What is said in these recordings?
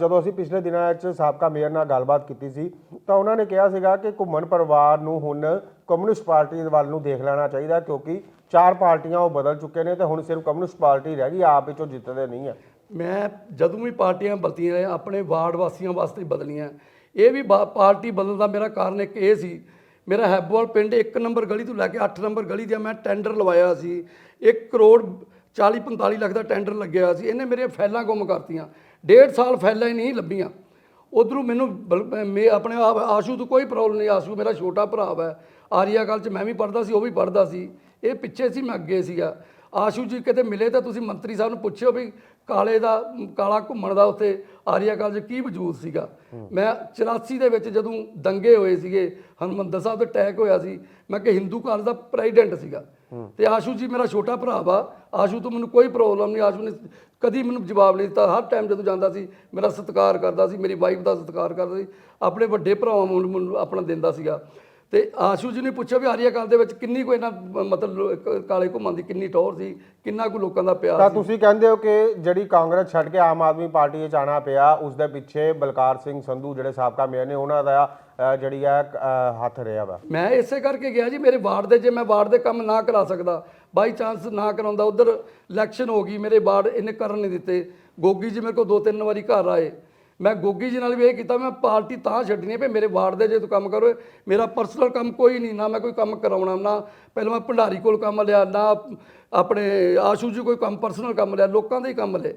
ਜਦੋਂ ਅਸੀਂ ਪਿਛਲੇ ਦਿਨਾਂ ਵਿੱਚ ਸਾਬਕਾ ਮੇਅਰ ਨਾਲ ਗੱਲਬਾਤ ਕੀਤੀ ਸੀ, ਤਾਂ ਉਹਨਾਂ ਨੇ ਕਿਹਾ ਸੀਗਾ ਕਿ ਘੁੰਮਣ ਪਰਿਵਾਰ ਨੂੰ ਹੁਣ ਕਮਿਊਨਿਸਟ ਪਾਰਟੀ ਵੱਲ ਨੂੰ ਦੇਖ ਲੈਣਾ ਚਾਹੀਦਾ, ਕਿਉਂਕਿ ਚਾਰ ਪਾਰਟੀਆਂ ਉਹ ਬਦਲ ਚੁੱਕੇ ਨੇ ਤੇ ਹੁਣ ਸਿਰਫ ਕਮਿਊਨਿਸਟ ਪਾਰਟੀ ਰਹਿ ਗਈ, ਆਪ ਵਿੱਚੋਂ ਜਿੱਤਦੇ ਨਹੀਂ ਆ। ਮੈਂ ਜਦੋਂ ਵੀ ਪਾਰਟੀਆਂ ਬਦਲੀਆਂ ਆਪਣੇ ਵਾਰਡ ਵਾਸੀਆਂ ਵਾਸਤੇ ਬਦਲੀਆਂ। ਇਹ ਵੀ ਬਾ- ਪਾਰਟੀ ਬਦਲਣ ਦਾ ਮੇਰਾ ਕਾਰਨ ਇੱਕ ਇਹ ਸੀ, ਮੇਰਾ ਹੈਬੋਵਾਲ ਪਿੰਡ 1 ਨੰਬਰ ਗਲੀ ਤੋਂ ਲੈ ਕੇ 8 ਨੰਬਰ ਗਲੀ ਦਾ ਮੈਂ ਟੈਂਡਰ ਲਵਾਇਆ ਸੀ। 1 ਕਰੋੜ 40 45 ਲੱਖ ਦਾ ਟੈਂਡਰ ਲੱਗਿਆ ਸੀ, ਇਹਨੇ ਮੇਰੇ ਫੈਲਾਂ ਗੁੰਮ ਕਰਤੀਆਂ। ਡੇਢ ਸਾਲ ਫੈਲਾਂ ਹੀ ਨਹੀਂ ਲੱਭੀਆਂ। ਉਧਰੋਂ ਮੈਨੂੰ ਬਲ- ਮੈਂ, ਆਪਣੇ ਆਪ, ਆਸ਼ੂ ਤੋਂ ਕੋਈ ਪ੍ਰੋਬਲਮ ਨਹੀਂ, ਆਸ਼ੂ ਮੇਰਾ ਛੋਟਾ ਭਰਾ ਹੈ ਆਰੀਆ ਕਾਲ ਚ ਮੈਂ ਵੀ ਪੜਦਾ ਸੀ, ਉਹ ਵੀ ਪੜਦਾ ਸੀ। ਇਹ ਪਿੱਛੇ ਸੀ, ਮੈਂ ਅੱਗੇ ਸੀਗਾ। ਆਸ਼ੂ ਜੀ ਕਿਤੇ ਮਿਲੇ ਤਾਂ ਤੁਸੀਂ ਮੰਤਰੀ ਸਾਹਿਬ ਨੂੰ ਪੁੱਛਿਓ ਵੀ ਕਾਲੇ ਦਾ, ਕਾਲਾ ਘੁੰਮਣ ਦਾ ਉੱਥੇ ਆਰੀਆ ਕਾਲਜ ਕੀ ਵਜੂਦ ਸੀਗਾ। ਮੈਂ 84 ਦੇ ਵਿੱਚ ਜਦੋਂ ਦੰਗੇ ਹੋਏ ਸੀਗੇ, ਹਰਮੰਦਰ ਸਾਹਿਬ ਤੇ ਅਟੈਕ ਹੋਇਆ ਸੀ, ਮੈਂ ਕਿ ਹਿੰਦੂ ਕਾਲਜ ਦਾ ਪ੍ਰੈਜ਼ੀਡੈਂਟ ਸੀਗਾ। ਤੇ ਆਸ਼ੂ ਜੀ ਮੇਰਾ ਛੋਟਾ ਭਰਾ ਵਾ। ਆਸ਼ੂ ਤੋਂ ਮੈਨੂੰ ਕੋਈ ਪ੍ਰੋਬਲਮ ਨਹੀਂ। ਆਸ਼ੂ ਨੇ ਕਦੀ ਮੈਨੂੰ ਜਵਾਬ ਨਹੀਂ ਦਿੱਤਾ। ਹਰ ਟਾਈਮ ਜਦੋਂ ਜਾਂਦਾ ਸੀ, ਮੇਰਾ ਸਤਿਕਾਰ ਕਰਦਾ ਸੀ। ਮੇਰੀ ਵਾਈਫ ਦਾ ਸਤਿਕਾਰ ਕਰਦਾ ਸੀ। ਆਪਣੇ ਵੱਡੇ ਭਰਾਵਾਂ ਨੂੰ ਮੈਨੂੰ ਆਪਣਾ ਦਿੰਦਾ ਸੀਗਾ। ਤੇ ਆਸ਼ੂ ਜੀ ਨੇ ਪੁੱਛਿਆ ਵੀ ਆਰੀਆ ਕਾਲ ਦੇ ਵਿੱਚ ਕਿੰਨੀ ਕੋਈ ਨਾ ਮਤਲਬ ਕ- ਕਾਲੇ ਘੁੰਮਣ ਦੀ ਕਿੰਨੀ ਟੌਰ ਸੀ ਕਿੰਨਾ ਕੁ ਲੋਕਾਂ ਦਾ ਪਿਆਰ ਤਾਂ ਤੁਸੀਂ ਕਹਿੰਦੇ ਹੋ ਕਿ ਜਿਹੜੀ ਕਾਂਗਰਸ ਛੱਡ ਕੇ ਆਮ ਆਦਮੀ ਪਾਰਟੀ ਵਿੱਚ ਆਣਾ ਪਿਆ ਉਸ ਦੇ ਪਿੱਛੇ ਬਲਕਾਰ ਸਿੰਘ ਸੰਧੂ ਜਿਹੜੇ ਸਾਬਕਾ ਮੇਅਰ ਨੇ ਉਹਨਾਂ ਦਾ ਜਿਹੜੀ ਹੈ ਅ, ਹੱਥ ਰਿਹਾ ਵਾ। ਮੈਂ ਇਸੇ ਕਰਕੇ ਗਿਆ ਜੀ ਮੇਰੇ ਵਾਰਡ ਦੇ ਜੇ ਮੈਂ ਵਾਰਡ ਦੇ ਕੰਮ ਨਾ ਕਰਾ ਸਕਦਾ ਬਾਈ ਚਾਂਸ ਨਾ ਕਰਾਉਂਦਾ ਉਧਰ ਇਲੈਕਸ਼ਨ ਹੋ ਗਈ ਮੇਰੇ ਵਾਰਡ ਇਹਨੇ ਕਰਨ ਨਹੀਂ ਦਿੱਤੇ। ਗੋਗੀ ਜੀ ਮੇਰੇ ਕੋਲ ਦੋ ਤਿੰਨ ਵਾਰੀ ਘਰ ਆਏ। ਮੈਂ ਗੋਗੀ ਜੀ ਨਾਲ ਵੀ ਇਹ ਕੀਤਾ, ਮੈਂ ਪਾਰਟੀ ਤਾਂ ਛੱਡਣੀ ਹੈ ਵੀ ਮੇਰੇ ਵਾਰਡ ਦੇ ਜੇ ਤੂੰ ਕੰਮ ਕਰੋ, ਮੇਰਾ ਪਰਸਨਲ ਕੰਮ ਕੋਈ ਨਹੀਂ, ਨਾ ਮੈਂ ਕੋਈ ਕੰਮ ਕਰਾਉਣਾ, ਨਾ ਪਹਿਲਾਂ ਮੈਂ ਭੰਡਾਰੀ ਕੋਲ ਕੰਮ ਲਿਆ, ਨਾ ਆਪਣੇ ਆਸ਼ੂ ਜੀ ਕੋਈ ਕੰਮ ਪਰਸਨਲ ਕੰਮ ਲਿਆ, ਲੋਕਾਂ ਦੇ ਹੀ ਕੰਮ ਲਏ।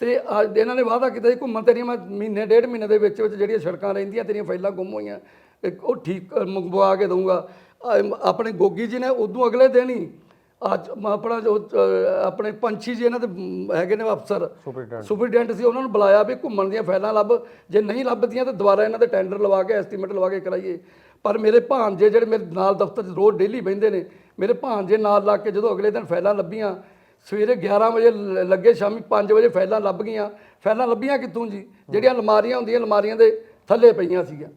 ਤੇ ਅੱਜ ਇਹਨਾਂ ਨੇ ਵਾਅਦਾ ਕੀਤਾ ਜੀ ਘੁੰਮਣ ਤੇਰੀਆਂ ਮੈਂ ਮਹੀਨੇ, ਡੇਢ ਮਹੀਨੇ ਦੇ ਵਿੱਚ ਵਿੱਚ ਜਿਹੜੀਆਂ ਸੜਕਾਂ ਰਹਿੰਦੀਆਂ, ਤੇਰੀਆਂ ਫਾਈਲਾਂ ਗੁੰਮ ਹੋਈਆਂ, ਇੱਕ ਉਹ ਠੀਕ, ਮੰਗਵਾ ਕੇ ਦਊਂਗਾ। ਆਪਣੇ ਗੋਗੀ ਜੀ ਨੇ ਉਦੋਂ ਅਗਲੇ ਦਿਨ ਹੀ ਅੱਜ ਮ- ਆਪਣਾ ਜੋ ਆਪਣੇ ਪੰਛੀ ਜੀ ਇਹਨਾਂ ਦੇ ਮ, ਹੈਗੇ ਨੇ ਅਫਸਰ। ਸੁਪਰਡੈਂਟ ਸੁਪਰਡੈਂਟ ਸੀ ਉਹਨਾਂ ਨੂੰ ਬੁਲਾਇਆ ਵੀ ਘੁੰਮਣ ਦੀਆਂ ਫਾਈਲਾਂ ਲੱਭ। ਜੇ ਨਹੀਂ ਲੱਭਦੀਆਂ ਤਾਂ ਦੁਬਾਰਾ ਇਹਨਾਂ ਦੇ ਟੈਂਡਰ ਲਵਾ ਕੇ ਐਸਟੀਮੇਟ ਲਵਾ ਕੇ ਕਰਾਈਏ। ਪਰ ਮੇਰੇ ਭਾਂਜੇ ਜਿਹੜੇ ਮੇਰੇ ਨਾਲ ਦਫ਼ਤਰ 'ਚ ਰੋਜ਼ ਡੇਲੀ ਬਹਿੰਦੇ ਨੇ ਮੇਰੇ ਭਾਂਜੇ ਨਾਲ ਲਾ ਕੇ ਜਦੋਂ ਅਗਲੇ ਦਿਨ ਫਾਈਲਾਂ ਲੱਭੀਆਂ ਸਵੇਰੇ 11 ਵਜੇ ਲ- ਲੱਗੇ ਸ਼ਾਮੀ 5 ਵਜੇ ਫਾਈਲਾਂ ਲੱਭ ਗਈਆਂ। ਫਾਈਲਾਂ ਲੱਭੀਆਂ ਕਿੱਥੋਂ ਜੀ? ਜਿਹੜੀਆਂ ਅਲਮਾਰੀਆਂ ਹੁੰਦੀਆਂ ਅਲਮਾਰੀਆਂ ਦੇ ਥੱਲੇ ਪਈਆਂ ਸੀਗੀਆਂ।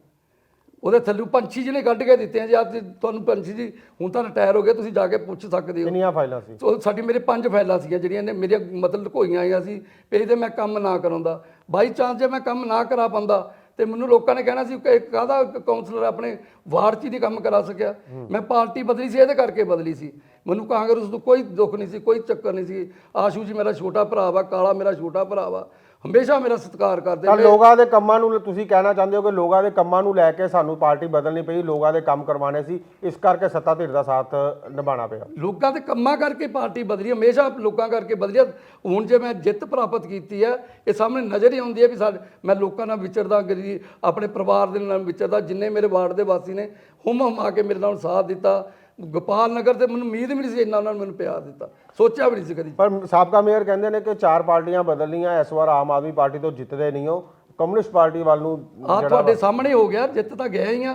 ਉਹਦੇ ਥੱਲੇ ਪੰਛੀ ਜਿਹਨੇ ਕੱਢ ਕੇ ਦਿੱਤੇ ਆ ਜੀ ਆਪ ਜੀ ਤੁਹਾਨੂੰ ਪੰਛੀ ਜੀ ਹੁਣ ਤਾਂ ਰਿਟਾਇਰ ਹੋ ਗਏ ਤੁਸੀਂ ਜਾ ਕੇ ਪੁੱਛ ਸਕਦੇ ਹੋ। ਕਿੰਨੀਆਂ ਫਾਈਲਾਂ ਸੀ? ਸੋ ਸਾਡੀ ਮੇਰੇ ਪੰਜ ਫਾਈਲਾਂ ਸੀਗੀਆਂ ਜਿਹੜੀਆਂ ਨੇ ਮੇਰੀਆਂ ਮਤਲਬ ਲੁਕੋਈਆਂ ਆਈਆਂ ਸੀ ਵੀ ਇਹਦੇ ਮੈਂ ਕੰਮ ਨਾ ਕਰਾਉਂਦਾ। ਬਾਈ ਚਾਂਸ ਜੇ ਮੈਂ ਕੰਮ ਨਾ ਕਰਾ ਪਾਉਂਦਾ ਤੇ ਮੈਨੂੰ ਲੋਕਾਂ ਨੇ ਕਹਿਣਾ ਸੀ ਕਿ ਕਾਹਦਾ ਕਾਉਂਸਲਰ ਆਪਣੇ ਵਾਰਡ 'ਚ ਹੀ ਨਹੀਂ ਕੰਮ ਕਰਾ ਸਕਿਆ? ਮੈਂ ਪਾਰਟੀ ਬਦਲੀ ਸੀ ਇਹਦੇ ਕਰਕੇ ਬਦਲੀ ਸੀ। ਮੈਨੂੰ ਕਾਂਗਰਸ ਤੋਂ ਕੋਈ ਦੁੱਖ ਨਹੀਂ ਸੀ ਕੋਈ ਚੱਕਰ ਨਹੀਂ ਸੀ। ਆਸ਼ੂ ਜੀ ਮੇਰਾ ਛੋਟਾ ਭਰਾ ਵਾ ਕਾਲਾ ਮੇਰਾ ਛੋਟਾ ਭਰਾ ਵਾ। ਹਮੇਸ਼ਾ ਮੇਰਾ ਸਤਿਕਾਰ ਕਰਦੇ ਤਾਂ ਲੋਕਾਂ ਦੇ ਕੰਮਾਂ ਨੂੰ ਤੁਸੀਂ ਕਹਿਣਾ ਚਾਹੁੰਦੇ ਹੋ ਕਿ ਲੋਕਾਂ ਦੇ ਕੰਮਾਂ ਨੂੰ ਲੈ ਕੇ ਸਾਨੂੰ ਪਾਰਟੀ ਬਦਲਣੀ ਪਈ ਲੋਕਾਂ ਦੇ ਕੰਮ ਕਰਵਾਉਣੇ ਸੀ ਇਸ ਕਰਕੇ ਸੱਤਾ ਧਿਰ ਦਾ ਸਾਥ ਨਿਭਾਉਣਾ ਪਿਆ। ਲੋਕਾਂ ਦੇ ਕੰਮਾਂ ਕਰਕੇ ਪਾਰਟੀ ਬਦਲੀ ਹੈ, ਹਮੇਸ਼ਾ ਲੋਕਾਂ ਕਰਕੇ ਬਦਲੀ ਹੈ। ਹੁਣ ਜੇ ਮੈਂ ਜਿੱਤ ਪ੍ਰਾਪਤ ਕੀਤੀ ਹੈ ਇਹ ਸਾਹਮਣੇ ਨਜ਼ਰ ਹੀ ਆਉਂਦੀ ਹੈ ਵੀ ਸਾਡੇ ਮੈਂ ਲੋਕਾਂ ਨਾਲ ਵਿਚਰਦਾ ਗਰੀ ਆਪਣੇ ਪਰਿਵਾਰ ਦੇ ਨਾਲ ਵਿਚਰਦਾ ਜਿੰਨੇ ਮੇਰੇ ਵਾਰਡ ਦੇ ਵਾਸੀ ਨੇ ਹੁਮ ਹੁਮ ਆ ਕੇ ਮੇਰੇ ਨਾਲ ਸਾਥ ਦਿੱਤਾ। ਗੋਪਾਲ ਨਗਰ ਤੇ ਮੈਨੂੰ ਉਮੀਦ ਵੀ ਨਹੀਂ ਸੀ ਇੰਨਾ ਉਹਨਾਂ ਨੇ ਮੈਨੂੰ ਪਿਆਰ ਦਿੱਤਾ। ਸੋਚਿਆ ਵੀ ਨਹੀਂ ਸੀ ਕਦੀ। ਪਰ ਸਾਬਕਾ ਮੇਅਰ ਕਹਿੰਦੇ ਨੇ ਕਿ ਚਾਰ ਪਾਰਟੀਆਂ ਬਦਲਣੀਆਂ ਇਸ ਵਾਰ ਆਮ ਆਦਮੀ ਪਾਰਟੀ ਤੋਂ ਜਿੱਤਦੇ ਨਹੀਂ ਹੋ ਕਮਿਊਨਿਸਟ ਪਾਰਟੀ ਵੱਲ ਨੂੰ ਆ ਤੁਹਾਡੇ ਸਾਹਮਣੇ ਹੋ ਗਿਆ ਜਿੱਤ ਤਾਂ ਗਿਆ ਹੀ ਆ।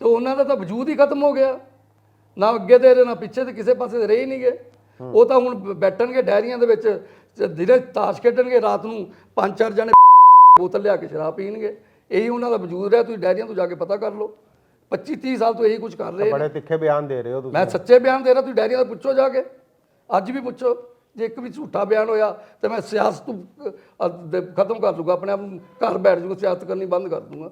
ਤੇ ਉਹਨਾਂ ਦਾ ਤਾਂ ਵਜੂਦ ਹੀ ਖਤਮ ਹੋ ਗਿਆ। ਨਾ ਅੱਗੇ ਤੇ ਨਾ ਪਿੱਛੇ ਤੇ ਕਿਸੇ ਪਾਸੇ ਰਹੇ ਹੀ ਨਹੀਂ ਗਏ ਉਹ ਤਾਂ ਹੁਣ ਬੈਠਣਗੇ ਡੈਰੀਆਂ ਦੇ ਵਿੱਚ ਦਿਨੇ ਤਾਸ਼ ਖੇਡਣਗੇ ਰਾਤ ਨੂੰ ਪੰਜ ਚਾਰ ਜਣੇ ਬੋਤਲ ਲਿਆ ਕੇ ਸ਼ਰਾਬ ਪੀਣਗੇ। ਇਹੀ ਉਹਨਾਂ ਦਾ ਵਜੂਦ ਰਿਹਾ ਤੁਸੀਂ ਡੈਰੀਆਂ ਤੋਂ ਜਾ ਕੇ ਪਤਾ ਕਰ ਲਓ। 25 30 ਸਾਲ ਤੋਂ ਇਹੀ ਕੁਝ ਕਰ ਰਹੇ ਨੇ ਬੜੇ ਤਿੱਖੇ ਬਿਆਨ ਦੇ ਰਹੇ ਹੋ ਤੁਸੀਂ ਮੈਂ ਸੱਚੇ ਬਿਆਨ ਦੇ ਰਿਹਾ ਤੁਸੀਂ ਡੈਰੀਆਂ ਤੋਂ ਪੁੱਛੋ ਜਾ ਕੇ। ਅੱਜ ਵੀ ਪੁੱਛੋ ਜੇ ਇੱਕ ਵੀ ਝੂਠਾ ਬਿਆਨ ਹੋਇਆ ਤੇ ਮੈਂ ਸਿਆਸਤ ਦੇ- ਖਤਮ ਕਰ ਦੂੰਗਾ ਆਪਣੇ ਆਪ ਨੂੰ ਘਰ ਬੈਠ ਜੂਗਾ ਸਿਆਸਤ ਕਰਨੀ ਬੰਦ ਕਰ ਦੂੰਗਾ।